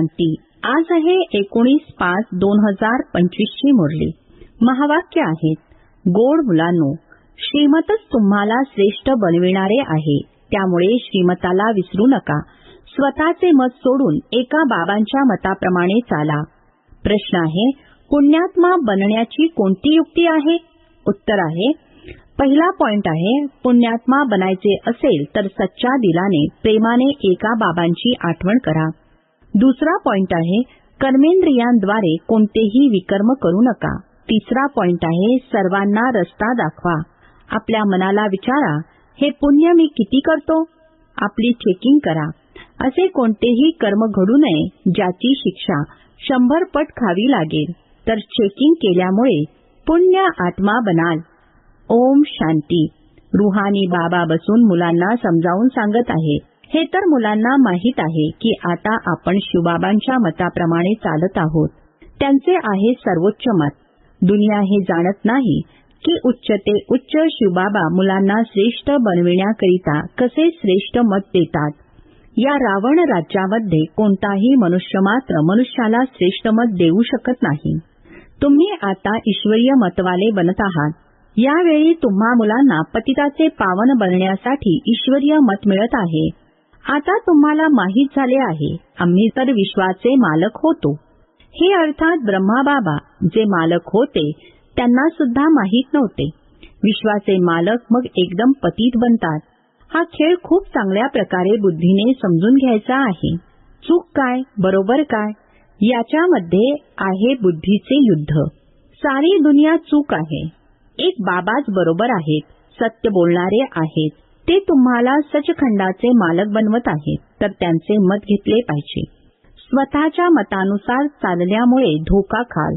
क्रांती. आज आहे एकोणीस पाच दोन हजार पंचवीस ची मुरली. महावाक्य आहेत गोड मुलांनो श्रीमतच तुम्हाला श्रेष्ठ बनविणारे आहे. त्यामुळे श्रीमताला विसरू नका. स्वतःचे मत सोडून एका बाबांच्या मताप्रमाणे चाला. प्रश्न आहे पुण्यात्मा बनण्याची कोणती युक्ती आहे? उत्तर आहे पहिला पॉइंट आहे पुण्यात्मा बनायचे असेल तर सच्च्या दिलाने प्रेमाने एका बाबांची आठवण करा. दुसरा पॉइंट आहे कर्मेंद्रियांद्वारे कोणतेही विकर्म करू नका. तिसरा पॉइंट आहे सर्वांना रस्ता दाखवा. आपल्या मनाला विचारा हे पुण्य मी किती करतो? आपली चेकिंग करा. असे कोणतेही कर्म घडू नये ज्याची शिक्षा शंभर पट खावी लागेल. तर चेकिंग केल्यामुळे पुण्य आत्मा बनाल. ओम शांती. रुहानी बाबा बसून मुलांना समजावून सांगत आहे. हे तर मुलांना माहीत आहे की आता आपण शिवबाबांच्या मताप्रमाणे चालत आहोत. त्यांचे आहे सर्वोच्च मत. दुनिया हे जाणत नाही की उच्च ते उच्च शिवबाबा मुलांना श्रेष्ठ बनविण्याकरिता कसे श्रेष्ठ मत देतात. या रावण राज्यामध्ये कोणताही मनुष्य मात्र मनुष्याला श्रेष्ठ मत देऊ शकत नाही. तुम्ही आता ईश्वरीय मतवाले बनत आहात. यावेळी तुम्हा मुलांना पतिताचे पावन बनण्यासाठी ईश्वरीय मत मिळत आहे. आता तुम्हाला माहीत झाले आहे आम्ही तर विश्वाचे मालक होतो. हे अर्थात ब्रह्माबाबा जे मालक होते त्यांना सुद्धा माहीत नव्हते. विश्वाचे मालक मग एकदम पतीत बनतात. हा खेळ खूप चांगल्या प्रकारे बुद्धीने समजून घ्यायचा आहे. चूक काय बरोबर काय याच्यामध्ये आहे बुद्धीचे युद्ध. सारी दुनिया चूक आहे. एक बाबाच बरोबर आहेत सत्य बोलणारे आहेत. ते तुम्हाला सचखंडाचे मालक बनवत आहेत तर त्यांचे मत घेतले पाहिजे. स्वतःच्या मतानुसार चालल्यामुळे धोका खाल.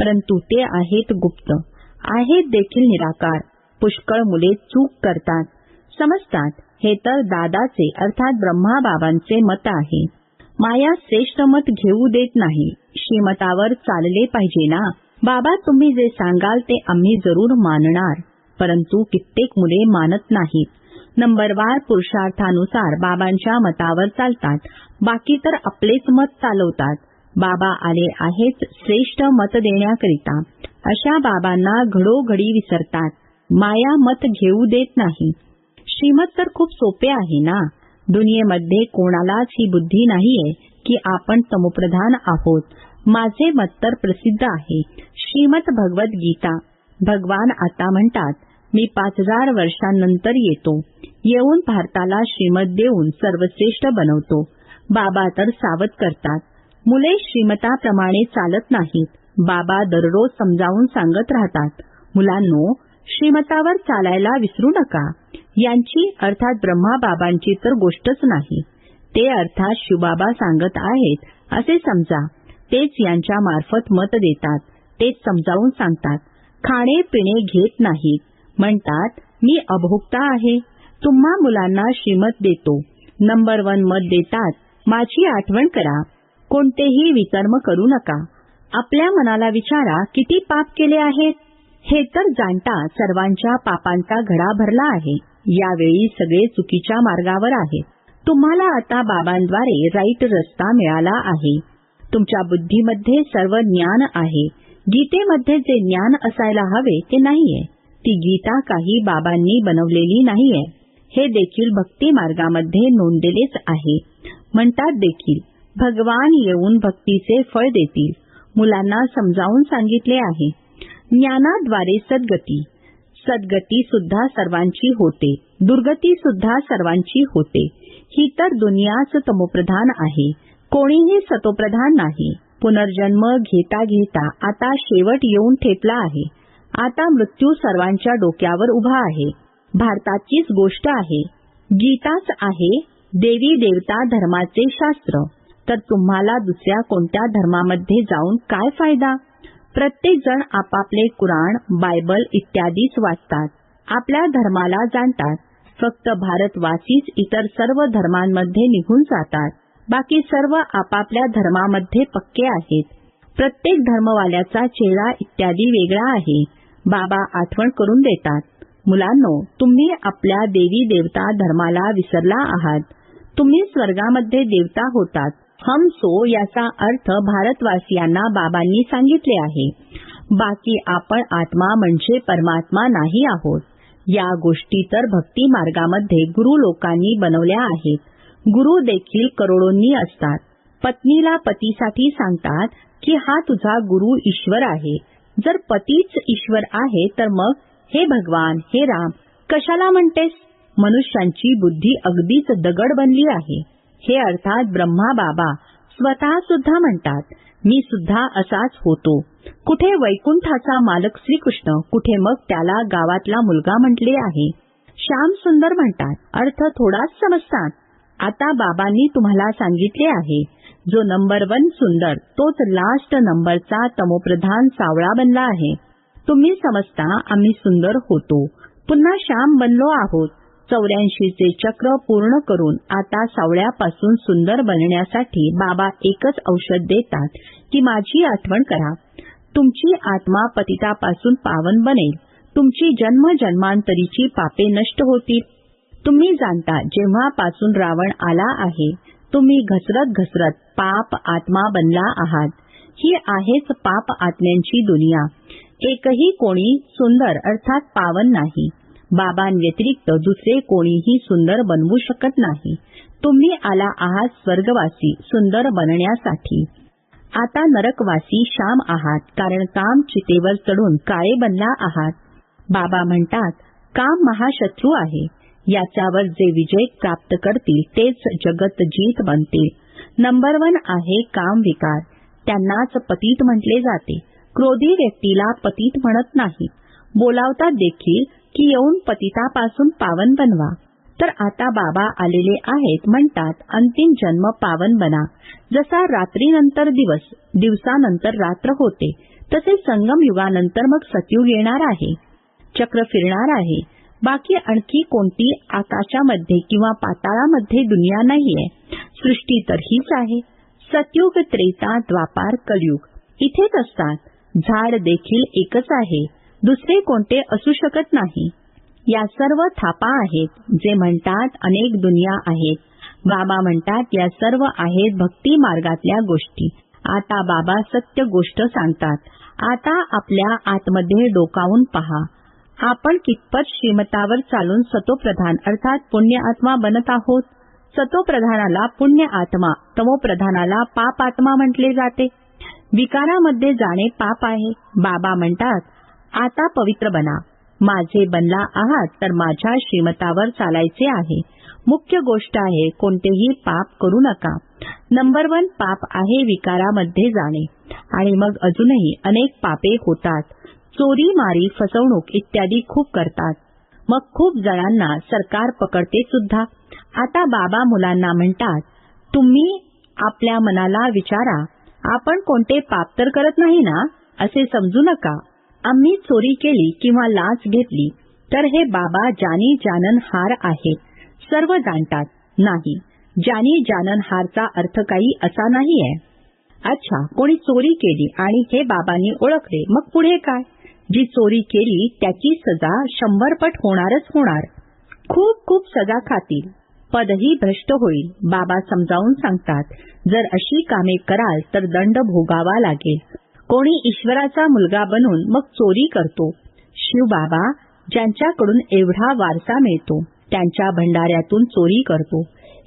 परंतु ते आहेत गुप्त. आहेत देखील निराकार. पुष्कळ मुले चूक करतात. समजतात हे तर दादाचे अर्थात ब्रह्माबाबांचे मत आहे. माया श्रेष्ठ मत घेऊ देत नाही. श्रीमतावर चालले पाहिजे ना? बाबा तुम्ही जे सांगाल ते आम्ही जरूर मानणार. परंतु कित्येक मुले मानत नाहीत. नंबरवार पुरुषार्थानुसार बाबांच्या मतावर चालतात. बाकी तर आपलेच मत चालवतात. बाबा आले आहेत श्रेष्ठ मत देण्याकरिता. अशा बाबांना घडोघडी विसरतात. माया मत घेऊ देत नाही. श्रीमत तर खूप सोपे आहे ना? दुनियेमध्ये कोणालाच ही बुद्धी नाहीये की आपण समुप्रधान आहोत. माझे मत तर प्रसिद्ध आहे. श्रीमत भगवत गीता भगवान आता म्हणतात मी पाच हजार वर्षांनंतर येतो. येऊन भारताला श्रीमत देऊन सर्वश्रेष्ठ बनवतो. बाबा तर सावध करतात. मुले श्रीमताप्रमाणे चालत नाहीत. बाबा दररोज समजावून सांगत राहतात. मुलांनो श्रीमतावर चालायला विसरू नका. यांची अर्थात ब्रह्माबाबांची तर गोष्टच नाही. ते अर्थात शिवबाबा सांगत आहेत असे समजा. तेच यांच्या मार्फत मत देतात. तेच समजावून सांगतात. खाणे पिणे घेत नाहीत. म्हणतात मी अभोक्ता आहे. तुम्हा मुलांना श्रीमत देतो. नंबर वन मत देतात माझी आठवण करा. कोणतेही विकर्म करू नका. आपल्या मनाला विचारा किती पाप केले आहेत? हे तर जाणता सर्वांच्या पापांचा घडा भरला आहे. यावेळी सगळे चुकीच्या मार्गावर आहेत. तुम्हाला आता बाबांद्वारे राईट रस्ता मिळाला आहे. तुमच्या बुद्धीमध्ये सर्व ज्ञान आहे. गीतेमध्ये जे ज्ञान असायला हवे ते नाहीये. ती गीता काही बाबांनी बनवलेली नाहीये. हे देखील भक्ती मार्गामध्ये नोंदलेलेच आहे. म्हणतात देखील भगवान येऊन भक्तीचे फळ देतील. मुलांना समजावून सांगितले आहे. ज्ञानाद्वारे सद्गती. सद्गती सुद्धा सर्वांची होते. दुर्गती सुद्धा सर्वांची होते. ही तर दुनियाच तमोप्रधान आहे. कोणीही सतोप्रधान नाही. पुनर्जन्म घेता घेता आता शेवट येऊन ठेपला आहे. आता मृत्यू सर्वांच्या डोक्यावर उभा आहे. भारताचीच गोष्ट आहे. गीताच आहे देवी देवता धर्माचे शास्त्र. तर तुम्हाला दुसऱ्या कोणत्या धर्मामध्ये जाऊन काय फायदा? प्रत्येक जण आपापले कुराण बायबल इत्यादीच वाचतात. आपल्या धर्माला जाणतात. फक्त भारतवासीच इतर सर्व धर्मांमध्ये निघून जातात. बाकी सर्व आपापल्या धर्मामध्ये पक्के आहेत. प्रत्येक धर्मवाल्याचा चेहरा इत्यादी वेगळा आहे. बाबा आठवण करून देतात. मुलांनो तुम्ही आपल्या देवी देवता धर्माला विसरला आहात. तुम्ही स्वर्गामध्ये देवता होतात. हम सो याचा अर्थ भारतवासियांना बाबांनी सांगितले आहे. बाकी आपण आत्मा म्हणजे परमात्मा नाही आहोत. या गोष्टी तर भक्ती मार्गामध्ये गुरु लोकांनी बनवल्या आहेत. गुरु देखील करोडोंनी असतात. पत्नीला पतीसाठी सांगतात की हा तुझा गुरु ईश्वर आहे. जर पतीच ईश्वर आहे तर मग हे भगवान हे राम कशाला म्हणतेस? मनुष्यांची बुद्धी अगदीच दगड बनली आहे. हे अर्थात ब्रह्मा बाबा स्वतः सुद्धा म्हणतात मी सुद्धा असाच होतो. कुठे वैकुंठाचा मालक श्रीकृष्ण कुठे मग त्याला गावातला मुलगा म्हटले आहे. श्याम सुंदर म्हणतात अर्थ थोडाच समजतात. आता बाबांनी तुम्हाला सांगितले आहे जो नंबर वन सुंदर तोच लास्ट नंबरचा तमोप्रधान सावळा बनला आहे. तुम्ही समजता आम्ही सुंदर होतो. पुन्हा श्याम बनलो आहोत. चौऱ्याऐंशीचे चक्र पूर्ण करून आता सावळ्यापासून सुंदर बनण्यासाठी बाबा एकच औषध देतात की माझी आठवण करा. तुमची आत्मा पतितापासून पावन बनेल. तुमची जन्म जन्मांतरीची पापे नष्ट होतील. तुम्ही जाणता जेव्हापासून रावण आला आहे तुम्ही घसरत घसरत पाप आत्मा बनला आहात. ही आहेच पाप आत्म्यांची दुनिया. एकही कोणी सुंदर अर्थात पावन नाही. बाबांव्यतिरिक्त दुसरे कोणीही सुंदर बनवू शकत नाही. तुम्ही आला आहात स्वर्गवासी सुंदर बनण्यासाठी. आता नरकवासी श्याम आहात कारण काम चितेवर चढून काळे बनला आहात. बाबा म्हणतात काम महाशत्रू आहे. याच्यावर जे विजय प्राप्त करतील तेच जगत जीत बनतील. नंबर वन आहे काम विकार. त्यांनाच पतीत म्हटले जाते. क्रोधी व्यक्तीला पतीत म्हणत नाही. बोलावतात देखील की येऊन पतितापासून पावन बनवा. तर आता बाबा आलेले आहेत म्हणतात अंतिम जन्म पावन बना. जसा रात्रीनंतर दिवस दिवसानंतर रात्र होते तसे संगम युगानंतर मग सतयुग येणार आहे. चक्र फिरणार आहे. बाकी आणखी कोणती आकाशामध्ये किंवा पाताळामध्ये दुनिया नाहीये. सृष्टी तर हीच आहे. सतयुग त्रेता द्वापार कलयुग. इथेच असतात. झाड देखील एकच आहे. दुसरे कोणते असू शकत नाही. या सर्व थापा आहेत जे म्हणतात अनेक दुनिया आहेत. बाबा म्हणतात या सर्व आहेत भक्ती मार्गातल्या गोष्टी. आता बाबा सत्य गोष्ट सांगतात. आता आपल्या आतमध्ये डोकावून पहा. आपण कितपत श्रीमतावर चालून सतोप्रधान अर्थात पुण्य आत्मा बनत आहोत. सतोप्रधानाला पुण्य आत्मा तमोप्रधानाला पाप आत्मा म्हटले जाते. विकारामध्ये जाणे पाप आहे. बाबा म्हणतात आता पवित्र बना. माझे बनला आहात तर माझ्या श्रीमतावर चालायचे आहे. मुख्य गोष्ट आहे कोणतेही पाप करू नका. नंबर वन पाप आहे विकारामध्ये जाणे. आणि मग अजूनही अनेक पापे होतात. चोरी मारी फसवणूक इत्यादी खूप करतात. मग खूप जणांना सरकार पकडते सुद्धा. आता बाबा मुलांना म्हणतात तुम्ही आपल्या मनाला विचारा. आपण कोणते पाप तर करत नाही ना? असे समजू नका. आम्ही चोरी केली किंवा लाच घेतली तर हे बाबा जानी जानन हार आहेत सर्व जाणतात नाही. जानी जानन हारचा अर्थ काही असा नाहीये. अच्छा कोणी चोरी केली आणि हे बाबांनी ओळखले मग पुढे काय? जी चोरी केली त्याची सजा शंभर पट होणारच होणार. खूप खूप सजा खातील. पदही भ्रष्ट होईल बाबा समजावून सांगतात. जर अशी कामे कराल तर दंड भोगावा लागेल. कोणी ईश्वराचा मुलगा बनून मग चोरी करतो? शिवबाबा ज्यांच्याकडून एवढा वारसा मिळतो त्यांच्या भंडाऱ्यातून चोरी करतो.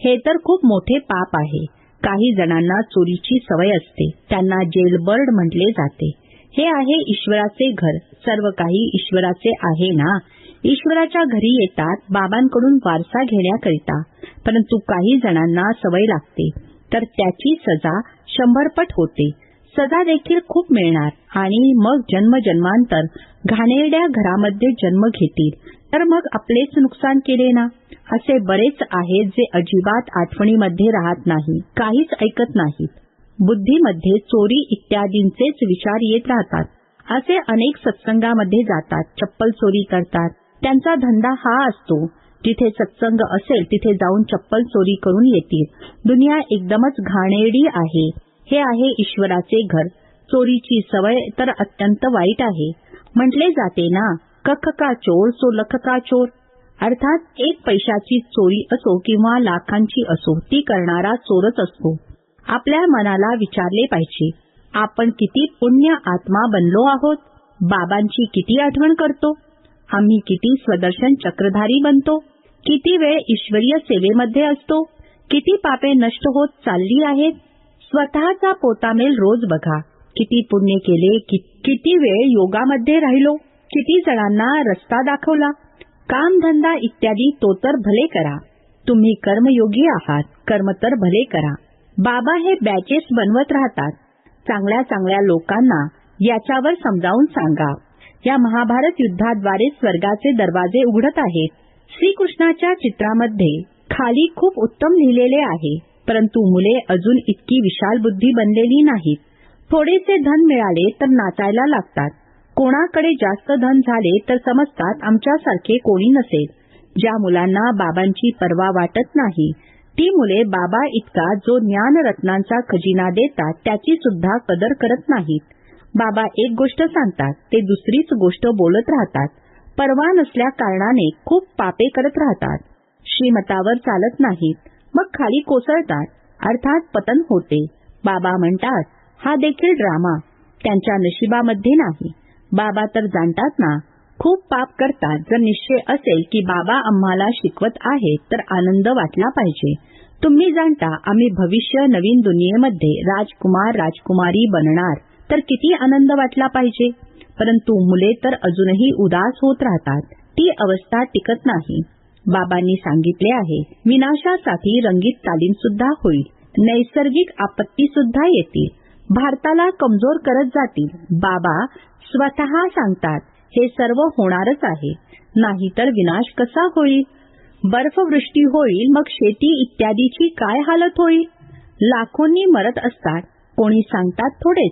हे तर खूप मोठे पाप आहे. काही जणांना चोरीची सवय असते. त्यांना जेलबर्ड म्हटले जाते. हे आहे ईश्वराचे घर. सर्व काही ईश्वराचे आहे ना? ईश्वराच्या घरी येतात बाबांकडून वारसा घेण्याकरिता. परंतु काही जणांना सवय लागते. तर त्याची सजा शंभरपट होते. सजा देखील खूप मिळणार. आणि मग जन्मजन्मांतर घाणेरड्या घरामध्ये जन्म घेतील. तर मग आपलेच नुकसान केले ना? असे बरेच आहेत जे अजिबात आठवणीमध्ये राहत नाही. काहीच ऐकत नाहीत. बुद्धीमध्ये चोरी इत्यादींचेच विचार येत राहतात. असे अनेक सत्संगामध्ये जातात चप्पल चोरी करतात. त्यांचा धंदा हा असतो जिथे सत्संग असेल तिथे जाऊन चप्पल चोरी करून येतील. दुनिया एकदमच घाणेरडी आहे. हे आहे ईश्वराचे घर. चोरीची सवय तर अत्यंत वाईट आहे. म्हटले जाते ना कख का चोर सो लख का चोर? अर्थात एक पैशाची चोरी असो किंवा लाखांची असो ती करणारा चोरच असतो. आपल्या मनाला विचारले पाहिजे. आपण किती पुण्य आत्मा बनलो आहोत? बाबांची किती आठवण करतो? आम्ही किती स्वदर्शन चक्रधारी बनतो? किती वेळ ईश्वरीय सेवेमध्ये असतो? किती पापे नष्ट होत चालली आहेत? स्वतःचा पोतामेल रोज बघा. किती पुण्य केले कि- किती वेळ योगामध्ये राहिलो? किती जणांना रस्ता दाखवला? कामधंदा इत्यादी तो तर भले करा. तुम्ही कर्मयोगी आहात. कर्म तर भले करा. बाबा हे बॅचेस बनवत राहतात. चांगल्या चांगल्या लोकांना याच्यावर समजावून सांगा. या महाभारत युद्धाद्वारे स्वर्गाचे दरवाजे उघडत आहेत. श्रीकृष्णाच्या चित्रामध्ये खाली खूप उत्तम लिहिलेले आहे. परंतु मुले अजून इतकी विशाल बुद्धी बनलेली नाहीत. थोडेसे धन मिळाले तर नाचायला लागतात. कोणाकडे जास्त धन झाले तर समजतात आमच्यासारखे कोणी नसेल. ज्या मुलांना बाबांची पर्वा वाटत नाही ती मुले बाबा इतका जो ज्ञानरत्नांचा खजिना देतात त्याची सुद्धा कदर करत नाहीत. बाबा एक गोष्ट सांगतात ते दुसरीच गोष्ट बोलत राहतात. परवा नसल्या कारणाने खूप पापे करत राहतात. श्रीमतावर चालत नाहीत मग खाली कोसळतात. अर्थात पतन होते. बाबा म्हणतात हा देखील ड्रामा. त्यांच्या नशिबामध्ये नाही. बाबा तर जाणतात ना खूप पाप करतात. जर निश्चय असेल की बाबा आम्हाला शिकवत आहेत तर आनंद वाटला पाहिजे. तुम्ही जाणता आम्ही भविष्य नवीन दुनियेमध्ये राजकुमार राजकुमारी बनणार तर किती आनंद वाटला पाहिजे? परंतु मुले तर अजूनही उदास होत राहतात. ती अवस्था टिकत नाही. बाबांनी सांगितले आहे विनाशासाठी रंगीत तालीम सुद्धा होईल. नैसर्गिक आपत्ती सुद्धा येतील. भारताला कमजोर करत जातील. बाबा स्वतः सांगतात हे सर्व होणारच आहे. नाहीतर विनाश कसा होईल? बर्फवृष्टी होईल मग शेती इत्यादीची काय हालत होईल? लाखोंनी मरत असतात कोणी सांगतात थोडेच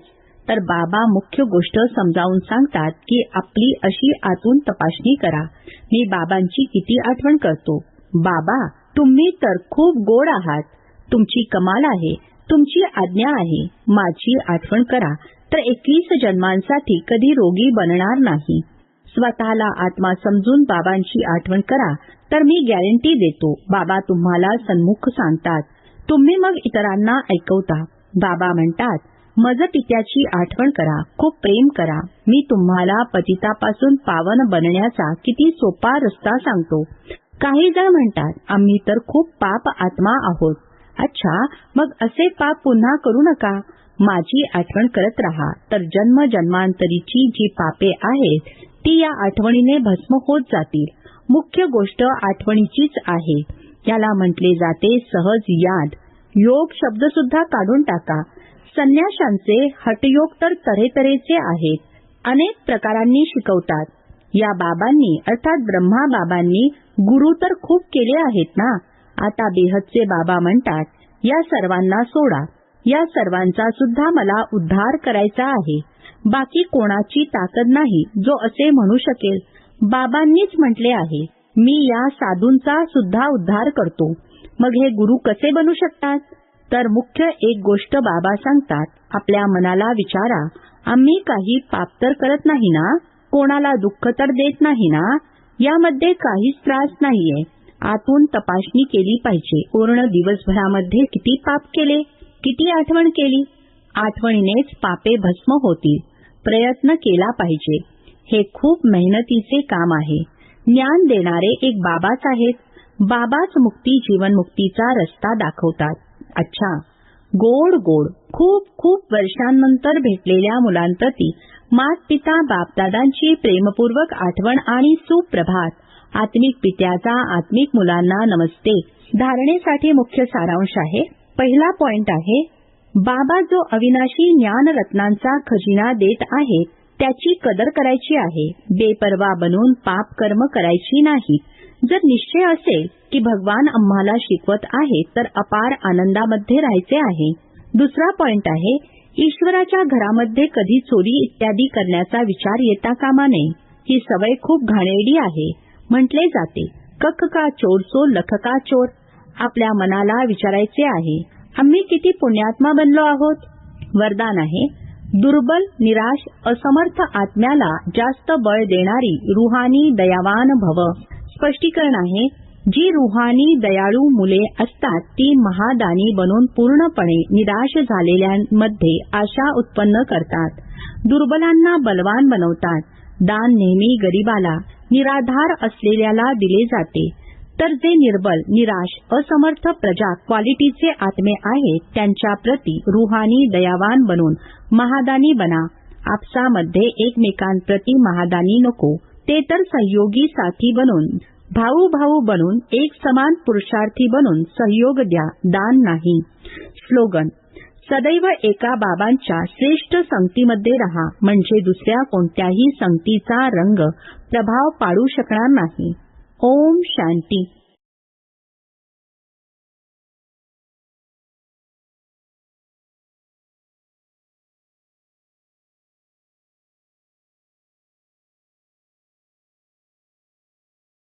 तर बाबा मुख्य गोष्ट समजावून सांगतात की आपली अशी आतून तपासणी करा. मी बाबांची किती आठवण करतो. बाबा तुम्ही तर खूप गोड आहात. तुमची कमाल आहे. तुमची आज्ञा आहे. माझी आठवण करा. तर एकवीस जन्मांसाठी कधी रोगी बनणार नाही. स्वतःला आत्मा समजून बाबांची आठवण करा. तर मी गॅरंटी देतो. बाबा तुम्हाला सन्मुख सांगतात. तुम्ही मग इतरांना ऐकवता. बाबा म्हणतात मज पित्याची आठवण करा. खूप प्रेम करा. मी तुम्हाला पतितापासून पावन बनण्याचा किती सोपा रस्ता सांगतो. काही जण म्हणतात आम्ही तर खूप पाप आत्मा आहोत. अच्छा मग असे पाप पुन्हा करू नका. माझी आठवण करत राहा. तर जन्म जन्मांतरीची जी पापे आहेत ती या आठवणीने भस्म होत जातील. मुख्य गोष्ट आठवणीचीच आहे. याला म्हटले जाते सहज याद. योग शब्द सुद्धा काढून टाका. संन्याशांचे हटयोग तर तऱ्हेतऱ्हेचे आहेत. अनेक प्रकारांनी शिकवतात. या बाबांनी अर्थात ब्रह्मा बाबांनी गुरु तर खूप केले आहेत ना? आता बेहदचे बाबा म्हणतात या सर्वांना सोडा. या सर्वांचा सुद्धा मला उद्धार करायचा आहे. बाकी कोणाची ताकद नाही जो असे म्हणू शकेल. बाबांनीच म्हटले आहे मी या साधूंचा सुद्धा उद्धार करतो. मग हे गुरु कसे बनू शकतात? तर मुख्य एक गोष्ट बाबा सांगतात आपल्या मनाला विचारा. आम्ही काही पाप तर करत नाही ना? कोणाला दुःख तर देत नाही ना? यामध्ये काहीच त्रास नाहीये. आतून तपासणी केली पाहिजे. पूर्ण दिवसभरामध्ये किती पाप केले? किती आठवण केली? आठवणीनेच पापे भस्म होतील. प्रयत्न केला पाहिजे. हे खूप मेहनतीचे काम आहे. ज्ञान देणारे एक बाबाच आहेत. बाबाच मुक्ती जीवनमुक्तीचा रस्ता दाखवतात. अच्छा. गोड गोड. खूप खूप वर्षांनंतर भेटलेल्या मुलांप्रती मात पिता बापदादांची प्रेमपूर्वक आठवण आणि सुप्रभात. आत्मिक पित्याचा आत्मिक मुलांना नमस्ते. धारणेसाठी मुख्य सारांश आहे. पहिला पॉइंट आहे बाबा जो अविनाशी ज्ञानरत्नांचा खजिना देत आहेत त्याची कदर करायची आहे. बेपरवा बनून पाप कर्म करायची नाही. जर निश्चय असेल की भगवान आम्हाला शिकवत आहे तर अपार आनंदामध्ये राहायचे आहे. दुसरा पॉइंट आहे ईश्वराच्या घरामध्ये कधी चोरी इत्यादी करण्याचा विचार येता कामा नये. ही सवय खूप घाणेरडी आहे. म्हटले जाते कक का चोर सो लख का चोर? आपल्या मनाला विचारायचे आहे आम्ही किती पुण्यात्मा बनलो आहोत? वरदान आहे दुर्बल निराश असमर्थ आत्म्याला जास्त बळ देणारी रुहानी दयावान भव. स्पष्टीकरण आहे जी रुहानी दयाळू मुले असतात ती महादानी बनून पूर्णपणे निराश झालेल्यांमध्ये आशा उत्पन्न करतात. दुर्बलांना बलवान बनवतात. दान नेहमी गरिबाला निराधार असलेल्याला दिले जाते. तर जे निर्बल निराश असमर्थ प्रजा क्वालिटीचे आत्मे आहेत त्यांच्या प्रती रुहानी दयावान बनून महादानी बना. आपसामध्ये एकमेकांप्रती महादानी नको. ते तर सहयोगी साथी बनून भाऊ भाऊ बनून एक समान पुरुषार्थी बनून सहयोग द्या दान नाही. स्लोगन सदैव एका बाबांच्या श्रेष्ठ संगतीमध्ये रहा म्हणजे दुसऱ्या कोणत्याही संगतीचा रंग प्रभाव पाडू शकणार नाही. ओम शांती.